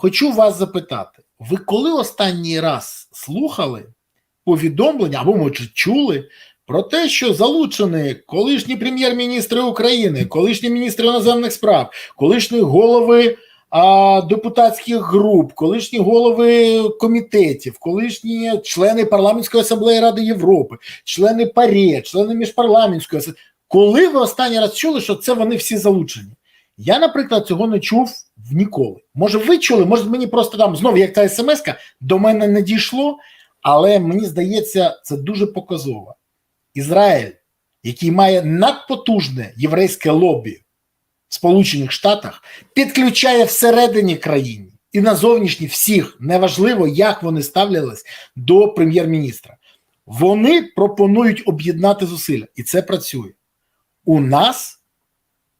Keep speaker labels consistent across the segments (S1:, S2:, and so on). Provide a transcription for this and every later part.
S1: Хочу вас запитати: ви коли останній раз слухали повідомлення або, може, чули про те, що залучені колишні прем'єр-міністри України, колишні міністри іноземних справ, колишні голови а, депутатських груп, колишні голови комітетів, колишні члени парламентської асамблеї Ради Європи, члени ПАРЄ, члени міжпарламентської асамблеї. Коли ви останній раз чули, що це вони всі залучені? Я, наприклад, цього не чув в ніколи. Може, ви чули, може, мені просто там знову як та смс до мене не дійшло, але мені здається, це дуже показово. Ізраїль, який має надпотужне єврейське лобі в Сполучених Штатах, підключає всередині країни і на зовнішні всіх, неважливо, як вони ставлялись до прем'єр-міністра. Вони пропонують об'єднати зусилля, і це працює. У нас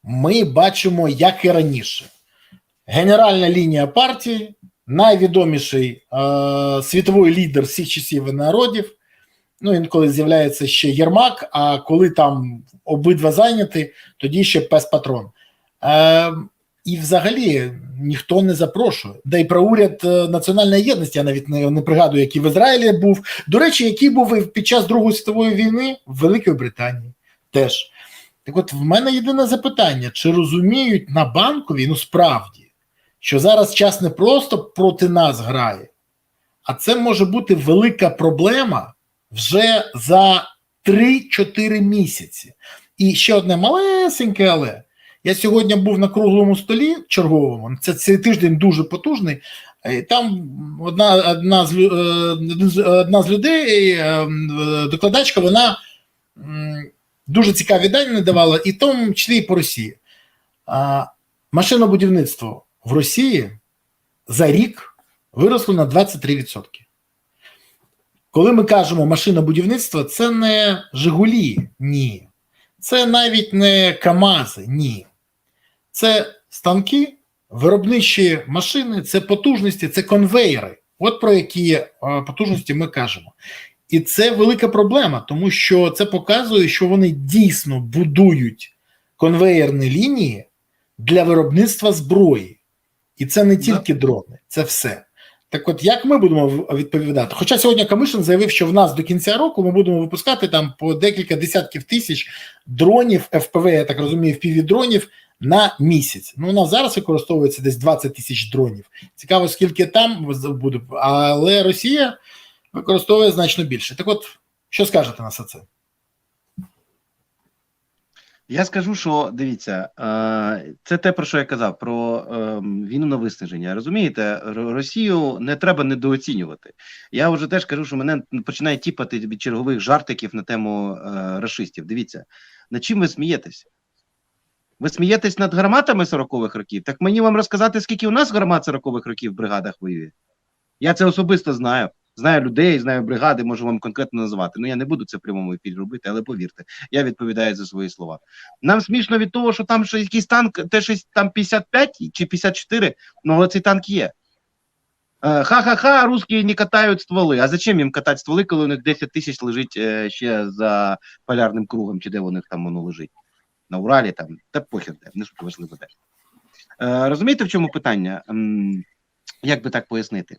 S1: ми бачимо, як і раніше. Генеральна лінія партії, найвідоміший е, світовий лідер всіх часів і народів. Ну, інколи з'являється ще Єрмак, а коли там обидва зайняті, тоді ще пес патрон. Е, і взагалі ніхто не запрошує. Да й про уряд е, національної єдності я навіть не, не пригадую, який в Ізраїлі був. До речі, який був під час Другої світової війни в Великій Британії теж. Так от в мене єдине запитання: чи розуміють на банковій, ну справді, що зараз час не просто проти нас грає, а це може бути велика проблема вже за 3-4 місяці. І ще одне малесеньке, але я сьогодні був на круглому столі черговому. Це цей тиждень дуже потужний. Там одна одна з е, одна з людей, е, докладачка, вона дуже цікаві дані надавала, і в тому числі і по Росії. А, Машинобудівництво в Росії за рік виросло на 23%. Коли ми кажемо машинобудівництво, це не Жигулі, ні. Це навіть не Камази, ні. Це станки, виробничі машини, це потужності, це конвейери. От про які потужності ми кажемо. І це велика проблема, тому що це показує, що вони дійсно будують конвеєрні лінії для виробництва зброї. І це не тільки дрони, це все. Так от, як ми будемо відповідати? Хоча сьогодні Камишин заявив, що в нас до кінця року ми будемо випускати там по декілька десятків тисяч дронів, ФПВ, я так розумію, впівдронів на місяць. Ну, у нас зараз використовується десь 20 тисяч дронів. Цікаво, скільки там буде, але Росія використовує значно більше. Так от, що скажете на це?
S2: Я скажу, що дивіться, це те, про що я казав, про війну на виснаження. Розумієте, Росію не треба недооцінювати. Я вже теж кажу, що мене починає тіпати від чергових жартиків на тему расистів. Дивіться, над чим ви смієтесь? Ви смієтесь над гарматами 40-х років? Так мені вам розказати, скільки у нас гармат 40-х років в бригадах воює? Я це особисто знаю. Знаю людей, знаю бригади, можу вам конкретно назвати. Ну я не буду це в прямому ефірі робити, але повірте, я відповідаю за свої слова. Нам смішно від того, що там що якийсь танк, те щось там 55 чи 54, ну але цей танк є. Е, ха-ха-ха, русські не катають стволи. А зачем їм катати стволи, коли у них 10 тисяч лежить е, ще за полярним кругом, чи де у них там воно лежить? На Уралі там, та похер, де, не суть важливо де. Е, розумієте, в чому питання? Як би так пояснити?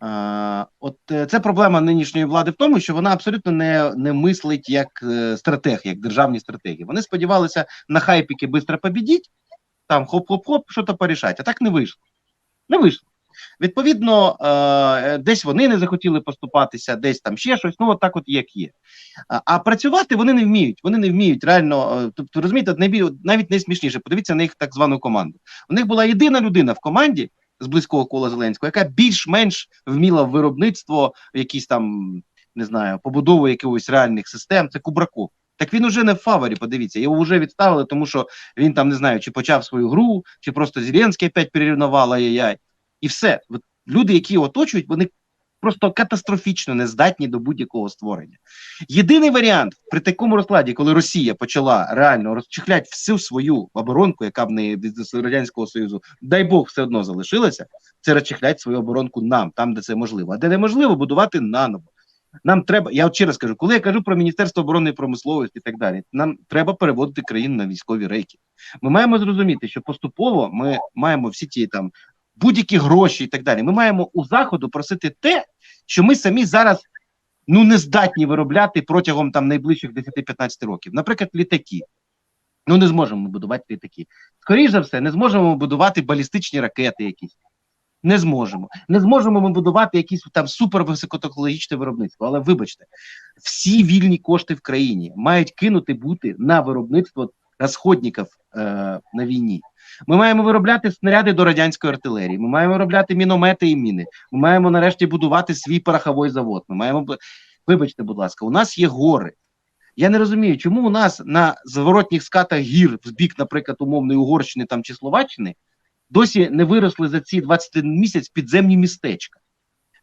S2: Uh, от е, це проблема нинішньої влади в тому, що вона абсолютно не не мислить як е, стратег, як державні стратегії. Вони сподівалися на хайпіки швидко побідіть, там хоп-хоп-хоп, що то порішать, а так не вийшло. Не вийшло. Відповідно, е, десь вони не захотіли поступатися, десь там ще щось. Ну от так, от як є. А, працювати вони не вміють. Вони не вміють реально. Е, тобто, розумієте, навіть найсмішніше. Подивіться на їх так звану команду. У них була єдина людина в команді з близького кола Зеленського, яка більш-менш вміла в виробництво, якісь там не знаю, побудову якихось реальних систем. Це Кубраков. Так він уже не в фаворі, подивіться, його вже відставили, тому що він там не знаю, чи почав свою гру, чи просто Зеленський опять перерівнував, ай-яй-яй. І все. Люди, які оточують, вони просто катастрофічно не здатні до будь-якого створення. Єдиний варіант при такому розкладі, коли Росія почала реально розчехляти всю свою оборонку, яка в неї від радянського союзу, дай Бог, все одно залишилася, це розчехлять свою оборонку нам, там де це можливо. А де неможливо будувати наново. Нам треба, я от ще раз кажу, коли я кажу про Міністерство оборонної промисловості і так далі, нам треба переводити країну на військові рейки. Ми маємо зрозуміти, що поступово ми маємо всі ті там будь-які гроші і так далі. Ми маємо у заходу просити те, що ми самі зараз ну не здатні виробляти протягом там найближчих 10-15 років. Наприклад, літаки. Ну не зможемо будувати літаки. Скоріше за все, не зможемо будувати балістичні ракети якісь. Не зможемо. Не зможемо ми будувати якісь там супервисокотехнологічне виробництво. Але вибачте, всі вільні кошти в країні мають кинути бути на виробництво розходників е, на війні. Ми маємо виробляти снаряди до радянської артилерії. Ми маємо виробляти міномети і міни. Ми маємо нарешті будувати свій пороховий завод. Ми маємо вибачте, будь ласка, у нас є гори. Я не розумію, чому у нас на зворотніх скатах гір в бік, наприклад, умовної Угорщини там чи Словаччини досі не виросли за ці 21 місяць підземні містечка,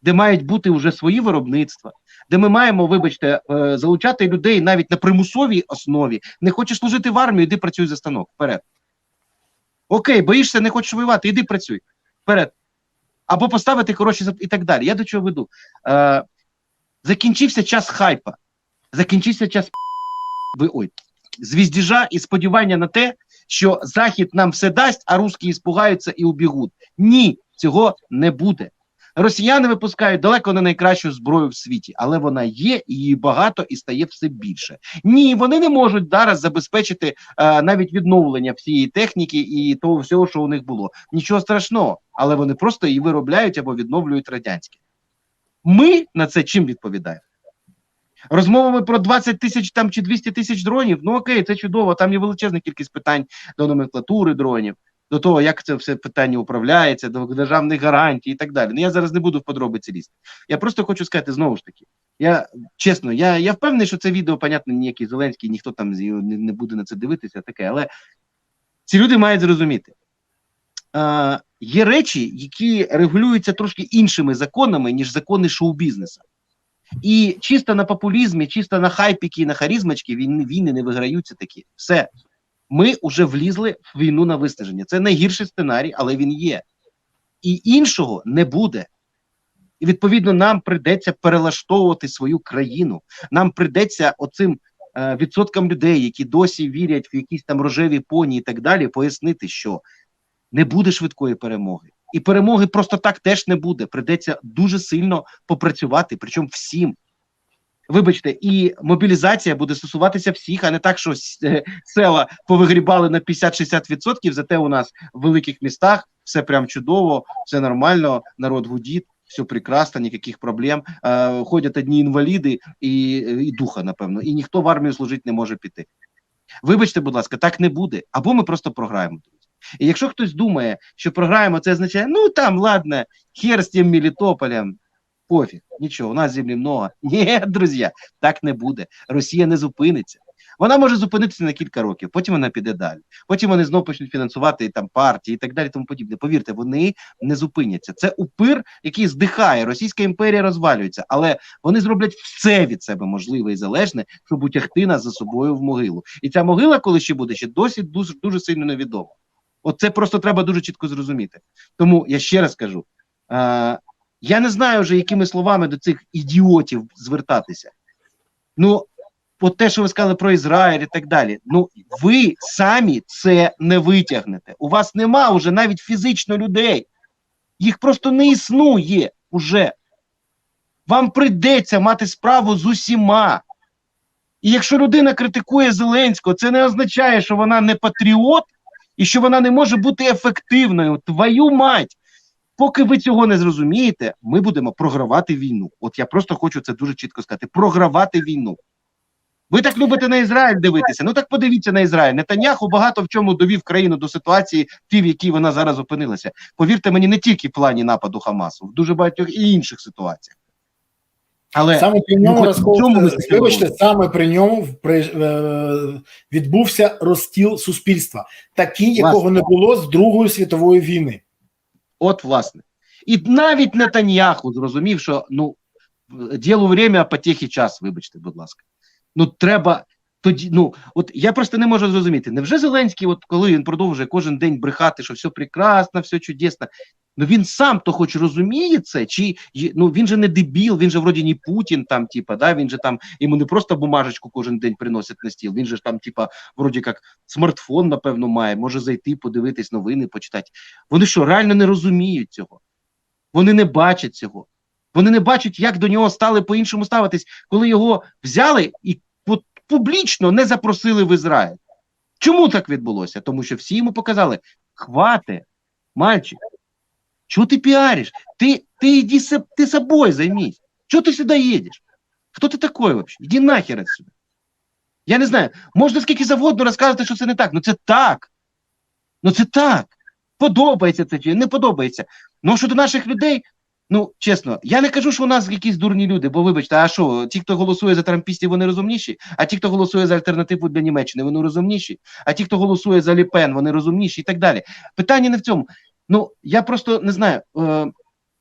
S2: де мають бути вже свої виробництва, де ми маємо, вибачте, е, залучати людей навіть на примусовій основі. Не хочеш служити в армію, іди працюй за станок. Вперед. Окей, боїшся, не хочеш воювати, іди працюй. Вперед. Або поставити коротше і так далі. Я до чого веду? Е, закінчився час хайпа, закінчився час ой, звіздіжа і сподівання на те, що Захід нам все дасть, а русські іспугаються і убігуть. Ні, цього не буде. Росіяни випускають далеко не найкращу зброю в світі, але вона є, і її багато і стає все більше. Ні, вони не можуть зараз забезпечити е, навіть відновлення всієї техніки і того всього, що у них було. Нічого страшного, але вони просто її виробляють або відновлюють радянське. Ми на це чим відповідаємо? Розмовами про 20 тисяч там чи 200 тисяч дронів. Ну окей, це чудово. Там є величезна кількість питань до номенклатури дронів, до того, як це все питання управляється, до державних гарантій і так далі. Ну я зараз не буду в подробиці лізти. Я просто хочу сказати знову ж таки. Я чесно, я, я впевнений, що це відео, понятно, ніякий Зеленський, ніхто там не, не буде на це дивитися, таке, але ці люди мають зрозуміти. Е, є речі, які регулюються трошки іншими законами, ніж закони шоу-бізнесу. І чисто на популізмі, чисто на хайпіки, на харізмочки війни, війни не виграються такі. Все. Ми вже влізли в війну на виснаження. Це найгірший сценарій, але він є. І іншого не буде. І відповідно нам прийдеться перелаштовувати свою країну. Нам прийдеться оцим е, відсоткам людей, які досі вірять в якісь там рожеві поні і так далі, пояснити, що не буде швидкої перемоги. І перемоги просто так теж не буде. Придеться дуже сильно попрацювати, причому всім. Вибачте, і мобілізація буде стосуватися всіх, а не так, що е, села повигрібали на 50-60%, зате у нас в великих містах все прям чудово, все нормально, народ гудить, все прекрасно, ніяких проблем. Е, ходять одні інваліди і, і духа, напевно, і ніхто в армію служити не може піти. Вибачте, будь ласка, так не буде. Або ми просто програємо. І якщо хтось думає, що програємо, це означає, ну там, ладно, хер з тим Мелітополем, пофіг, нічого, у нас землі много. Ні, друзі, так не буде. Росія не зупиниться. Вона може зупинитися на кілька років, потім вона піде далі. Потім вони знову почнуть фінансувати там партії і так далі. Тому подібне. Повірте, вони не зупиняться. Це упир, який здихає. Російська імперія розвалюється, але вони зроблять все від себе можливе і залежне, щоб утягти нас за собою в могилу. І ця могила, коли ще буде, ще досі дуже, дуже сильно невідома. От це просто треба дуже чітко зрозуміти. Тому я ще раз кажу: е, я не знаю вже, якими словами до цих ідіотів звертатися. Ну, от те, що ви сказали про Ізраїль і так далі. Ну, ви самі це не витягнете. У вас нема вже навіть фізично людей. Їх просто не існує уже. Вам прийдеться мати справу з усіма. І якщо людина критикує Зеленського, це не означає, що вона не патріот і що вона не може бути ефективною. Твою мать! Поки ви цього не зрозумієте, ми будемо програвати війну. От я просто хочу це дуже чітко сказати: програвати війну. Ви так любите на Ізраїль дивитися. Ну так подивіться на Ізраїль. Нетаньяху багато в чому довів країну до ситуації, ті, в якій вона зараз опинилася. Повірте мені, не тільки в плані нападу Хамасу, в дуже багатьох і інших ситуаціях. Але
S1: Саме при
S2: ну,
S1: ньому
S2: хоч
S1: розкол,
S2: цьому
S1: вибачте, саме при ньому при, е, відбувся розстіл суспільства, такий, якого не було з Другої світової війни.
S2: От власне. І навіть Нетаньяху зрозумів, що ну діло время, а потехи час, вибачте, будь ласка. Ну треба тоді. Ну от я просто не можу зрозуміти. Невже Зеленський, от коли він продовжує кожен день брехати, що все прекрасно, все чудесно. Ну він сам то хоч розуміє це, чи ну він же не дебіл, він же вроді не Путін, там, типа, да, він же там йому не просто бумажечку кожен день приносять на стіл. Він же ж там, типа, вроді як смартфон, напевно, має, може зайти, подивитись новини, почитати. Вони що, реально не розуміють цього? Вони не бачать цього. Вони не бачать, як до нього стали по-іншому ставитись, коли його взяли і публічно не запросили в Ізраїль. Чому так відбулося? Тому що всі йому показали: хвати, мальчик, чого ти піариш? Ти, ти іди со- ти собою займись. Чого ти сюди їдеш? Хто ти такий взагалі? Іди нахер отсюда. Я не знаю, можна скільки завгодно розказувати, що це не так. Ну це так. Ну це так. Подобається це чи не подобається. Ну щодо наших людей, ну чесно, я не кажу, що у нас якісь дурні люди, бо вибачте, а що, ті, хто голосує за трампістів, вони розумніші, а ті, хто голосує за альтернативу для Німеччини, вони розумніші, а ті, хто голосує за Ліпен, вони розумніші і так далі. Питання не в цьому. Ну, я просто не знаю. Е,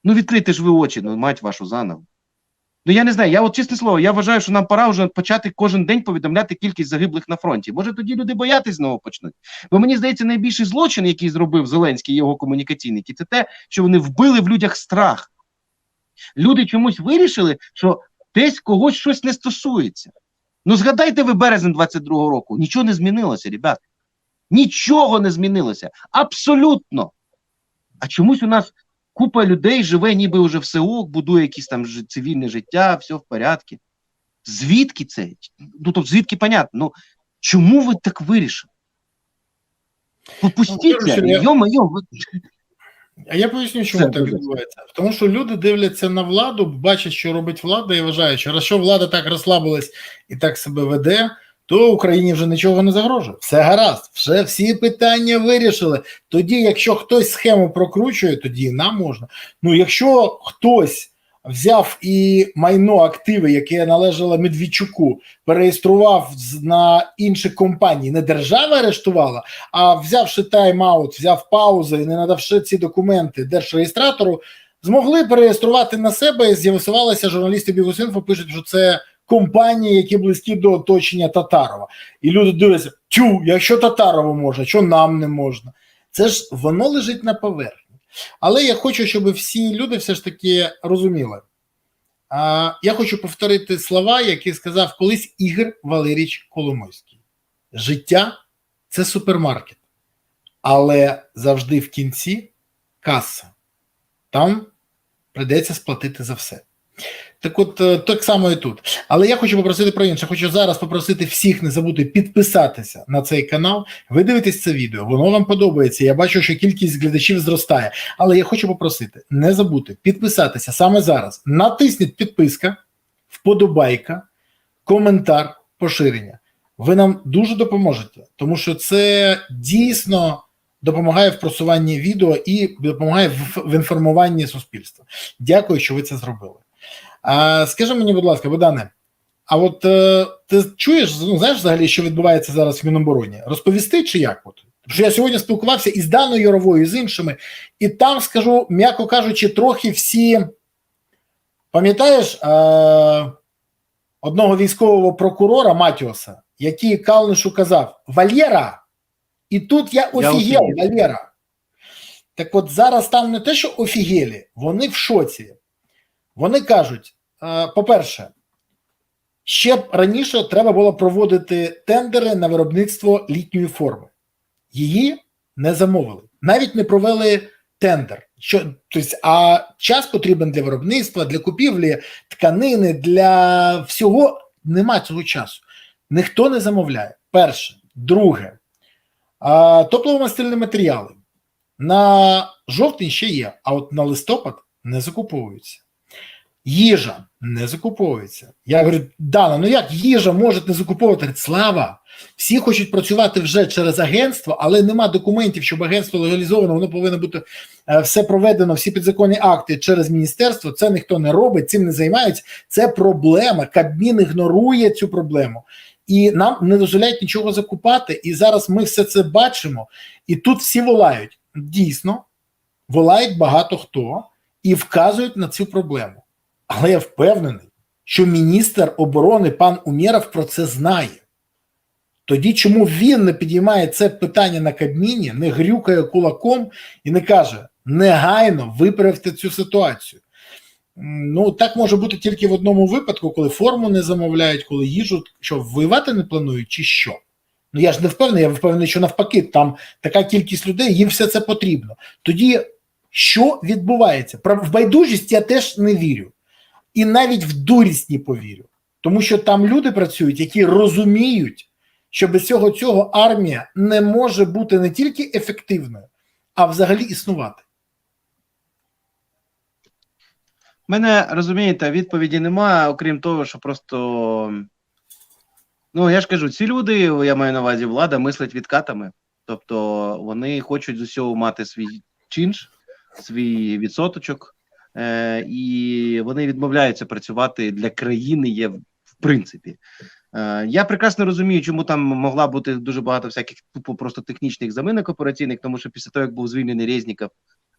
S2: ну, відкрийте ж ви очі, ну, мать вашу заново. Ну, я не знаю, я от чесне слово, я вважаю, що нам пора вже почати кожен день повідомляти кількість загиблих на фронті. Може, тоді люди боятись знову почнуть. Бо мені здається, найбільший злочин, який зробив Зеленський і його комунікаційники, це те, що вони вбили в людях страх. Люди чомусь вирішили, що десь когось щось не стосується. Ну, згадайте ви березень 22-го року, нічого не змінилося, ребят. Нічого не змінилося. Абсолютно. А чомусь у нас купа людей живе, ніби вже в СЕО, будує якісь там цивільне життя, все в порядку. Звідки це? Ну, тобто, звідки понятно? Ну, чому ви так вирішили? Попустіть
S1: Ну,
S2: ви-
S1: А я поясню, чому
S2: Це
S1: так відбувається. Тому що люди дивляться на владу, бачать, що робить влада, і вважають, що раз що влада так розслабилась і так себе веде, то Україні вже нічого не загрожує. Все гаразд, вже всі питання вирішили. Тоді, якщо хтось схему прокручує, тоді нам можна. Ну, якщо хтось взяв і майно активи, яке належало Медведчуку, переєстрував на інші компанії, не держава арештувала, а взявши тайм-аут, взяв паузу і не надавши ці документи держреєстратору, змогли переєструвати на себе і з'ясувалося, журналісти Бігусінфо пишуть, що це компанії, які близькі до оточення Татарова. І люди дивляться, тю, якщо Татарову можна, що нам не можна. Це ж воно лежить на поверхні. Але я хочу, щоб всі люди все ж таки розуміли. А, я хочу повторити слова, які сказав колись Ігор Валерійович Коломойський. Життя це супермаркет, але завжди в кінці каса. Там прийдеться сплатити за все. Так от, е, так само і тут. Але я хочу попросити про інше. Хочу зараз попросити всіх не забути підписатися на цей канал. Ви дивитесь це відео, воно вам подобається. Я бачу, що кількість глядачів зростає. Але я хочу попросити не забути підписатися саме зараз. Натисніть підписка, вподобайка, коментар, поширення. Ви нам дуже допоможете, тому що це дійсно допомагає в просуванні відео і допомагає в, в інформуванні суспільства. Дякую, що ви це зробили. А, скажи мені, будь ласка, Богдане, а от е, ти чуєш, ну, знаєш взагалі, що відбувається зараз в Мінобороні? Розповісти чи як? От? Тому що я сьогодні спілкувався із Даною Яровою, і з іншими, і там скажу, м'яко кажучи, трохи всі. Пам'ятаєш е, одного військового прокурора Матіоса, який Калнишу казав: Валєра, і тут я офігел,
S2: офігел.
S1: Валєра. Так от зараз там не те, що офігелі, вони в шоці. Вони кажуть: е, по-перше, ще раніше треба було проводити тендери на виробництво літньої форми. Її не замовили, навіть не провели тендер. Що, тобто, а час потрібен для виробництва, для купівлі тканини, для всього нема цього часу. Ніхто не замовляє. Перше. Друге, топливо-мастильні матеріали. На жовтень ще є, а от на листопад не закуповуються. Їжа не закуповується. Я говорю, Дана, ну як їжа може не закуповувати? Слава, всі хочуть працювати вже через агентство, але нема документів, щоб агентство легалізовано, воно повинно бути е, все проведено, всі підзаконні акти через міністерство. Це ніхто не робить, цим не займаються. Це проблема. Кабмін ігнорує цю проблему. І нам не дозволяють нічого закупати. І зараз ми все це бачимо. І тут всі волають. Дійсно, волають багато хто і вказують на цю проблему. Але я впевнений, що міністр оборони пан Умєров про це знає. Тоді чому він не підіймає це питання на Кабміні, не грюкає кулаком і не каже: негайно виправте цю ситуацію. Ну, так може бути тільки в одному випадку, коли форму не замовляють, коли їжу, що воювати не планують, чи що. Ну я ж не впевнений, я впевнений, що навпаки, там така кількість людей, їм все це потрібно. Тоді що відбувається? В байдужість я теж не вірю. І навіть в дурість не повірю. Тому що там люди працюють, які розуміють, що без цього цього армія не може бути не тільки ефективною, а взагалі існувати.
S2: Мене розумієте, відповіді немає, окрім того, що просто. Ну, я ж кажу, ці люди, я маю на увазі влада, мислять відкатами. Тобто вони хочуть з усього мати свій чинш, свій відсоточок, е, і вони відмовляються працювати для країни, є в принципі. Е, я прекрасно розумію, чому там могла бути дуже багато всяких тупо просто технічних заминок операційних, тому що після того, як був звільнений Резніков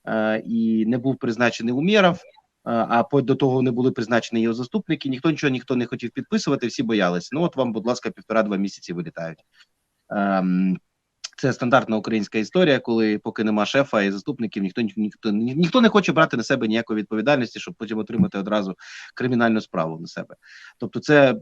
S2: е, і не був призначений Умєров, а по до того не були призначені його заступники. Ніхто нічого ніхто не хотів підписувати, всі боялися. Ну от вам, будь ласка, півтора-два місяці вилітають. Ем, це стандартна українська історія, коли поки нема шефа і заступників, ніхто ніхто ні- ніхто не хоче брати на себе ніякої відповідальності, щоб потім отримати одразу кримінальну справу на себе. Тобто, це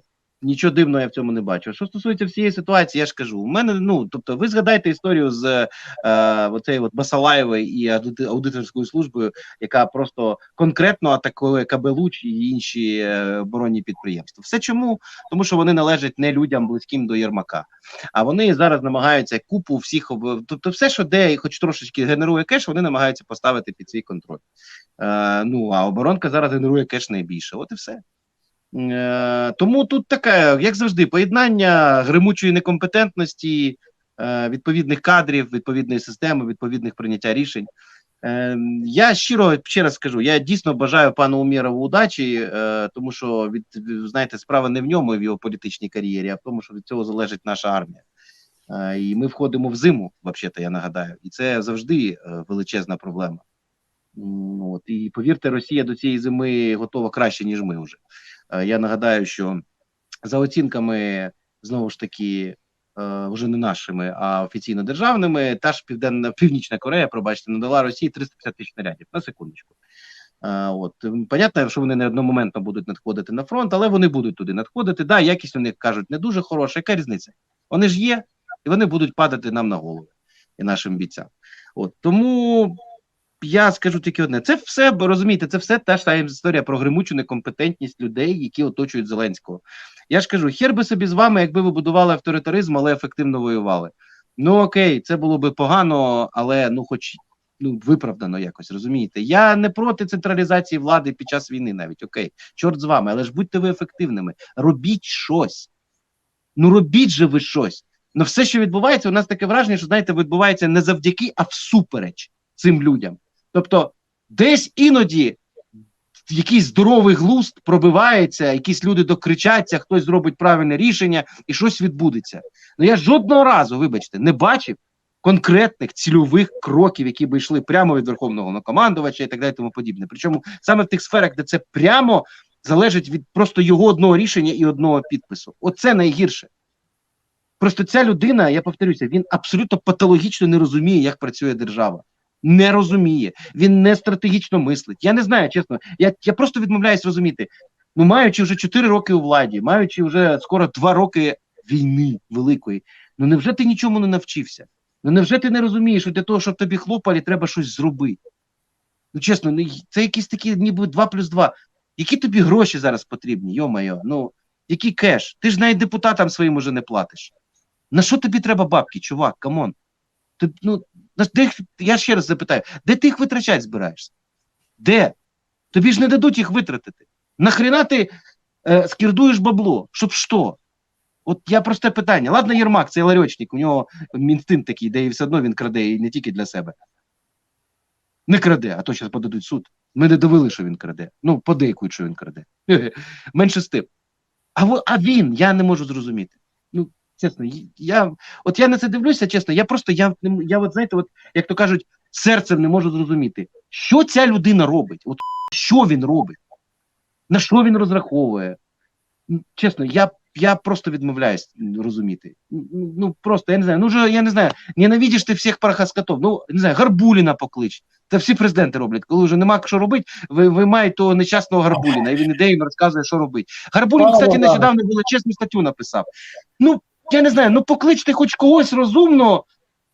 S2: нічого дивного я в цьому не бачу. Що стосується всієї ситуації, я ж кажу, у мене ну тобто, ви згадайте історію з е, от Басалаєвою і аудиторською службою, яка просто конкретно атакує КБ «Луч» і інші е, оборонні підприємства. Все чому? Тому що вони належать не людям близьким до Єрмака. А вони зараз намагаються купу всіх об... тобто, все, що де хоч трошечки генерує кеш, вони намагаються поставити під свій контроль. Е, ну а оборонка зараз генерує кеш найбільше. От і все. Е, тому тут таке, як завжди, поєднання гримучої некомпетентності, е, відповідних кадрів, відповідної системи, відповідних прийняття рішень. Е, я щиро ще раз скажу, я дійсно бажаю пану Умєрову удачі, тому що від знаєте, справа не в ньому і в його політичній кар'єрі, а в тому, що від цього залежить наша армія. І ми входимо в зиму, взагалі, я нагадаю, і це завжди величезна проблема. От і повірте, Росія до цієї зими готова краще, ніж ми вже. Е, Я нагадаю, що за оцінками знову ж таки. е, Вже не нашими, а офіційно державними. Та ж південна північна Корея, пробачте, надала Росії 350 тисяч снарядів на секундочку. Е, От понятно, що вони не одномоментно будуть надходити на фронт, але вони будуть туди надходити. Да, якість у них кажуть не дуже хороша. Яка різниця? Вони ж є, і вони будуть падати нам на голови і нашим бійцям. От тому я скажу тільки одне: це все розумієте, це все та ж сама історія про гримучу некомпетентність людей, які оточують Зеленського. Я ж кажу, хер би собі з вами, якби ви будували авторитаризм, але ефективно воювали. Ну окей, це було би погано, але ну, хоч ну виправдано якось розумієте. Я не проти централізації влади під час війни, навіть окей, чорт з вами, але ж будьте ви ефективними. Робіть щось. Ну робіть же ви щось. Ну все, що відбувається, у нас таке враження, що знаєте, відбувається не завдяки, а всупереч цим людям. Тобто, десь іноді якийсь здоровий глузд пробивається, якісь люди докричаться, хтось зробить правильне рішення і щось відбудеться. Ну я жодного разу, вибачте, не бачив конкретних цільових кроків, які би йшли прямо від верховного Головнокомандувача і так далі, тому подібне. Причому саме в тих сферах, де це прямо залежить від просто його одного рішення і одного підпису. Оце найгірше. Просто ця людина, я повторюся, він абсолютно патологічно не розуміє, як працює держава. Не розуміє, він не стратегічно мислить. Я не знаю, чесно. Я, я просто відмовляюсь розуміти. Ну, маючи вже 4 роки у владі, маючи вже скоро 2 роки війни великої, ну невже ти нічому не навчився? Ну невже ти не розумієш, що для того, щоб тобі хлопали, треба щось зробити? Ну чесно, ну це якісь такі, ніби 2 плюс 2. Які тобі гроші зараз потрібні? Йо-майо, ну який кеш? Ти ж навіть депутатам своїм уже не платиш. На що тобі треба бабки, чувак? Камон. Ти, ну, де, я ще раз запитаю, де ти їх витрачати збираєшся? Де? Тобі ж не дадуть їх витратити. Нахрена ти е, скірдуєш бабло? Щоб що? От я просте питання. Ладно, Єрмак, це ларьочник, у нього інстинкт такий, де і все одно він краде, і не тільки для себе. Не краде, а то зараз подадуть суд. Ми не довели, що він краде. Ну, подейкують, що він краде. Менше з тим. А, а він, я не можу зрозуміти. Ну, чесно, я, от я на це дивлюся, чесно, я просто, я, я от, знаєте, от, як то кажуть, серцем не можу зрозуміти, що ця людина робить, от що він робить, на що він розраховує. Чесно, я, я просто відмовляюсь розуміти. Ну, просто, я не знаю, ну вже, я не знаю, ненавидиш ти всіх парахаскотов, ну, не знаю, Гарбуліна поклич, Це всі президенти роблять. Коли вже нема що робити, ви, ви маєте того нещасного Гарбуліна, і він іде і розказує, що робить. Гарбулін, кстати,
S1: да.
S2: нещодавно величезну статтю написав. Ну, я не знаю, ну покличте хоч когось розумного.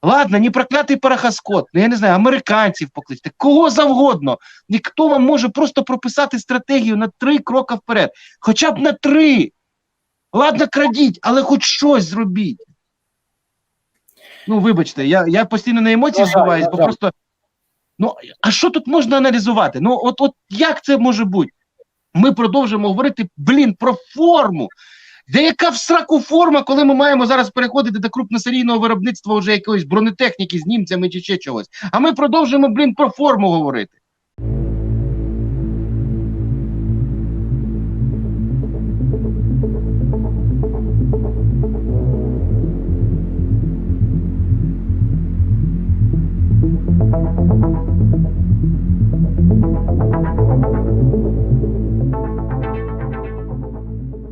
S2: Ладно, не проклятий парахаскот, ну я не знаю, американців покличте, кого завгодно. Ніхто вам може просто прописати стратегію на три кроки вперед. Хоча б на три. Ладно, крадіть, але хоч щось зробіть. Ну, вибачте, я, я постійно на емоції
S1: На
S2: збиваюсь, бо просто. Ну, а що тут можна аналізувати? Ну, от, от як це може бути? Ми продовжуємо говорити, блін, про форму. Де яка в сраку форма, коли ми маємо зараз переходити до крупносерійного виробництва вже якоїсь бронетехніки з німцями чи ще чогось? А ми продовжуємо, блін, про форму говорити.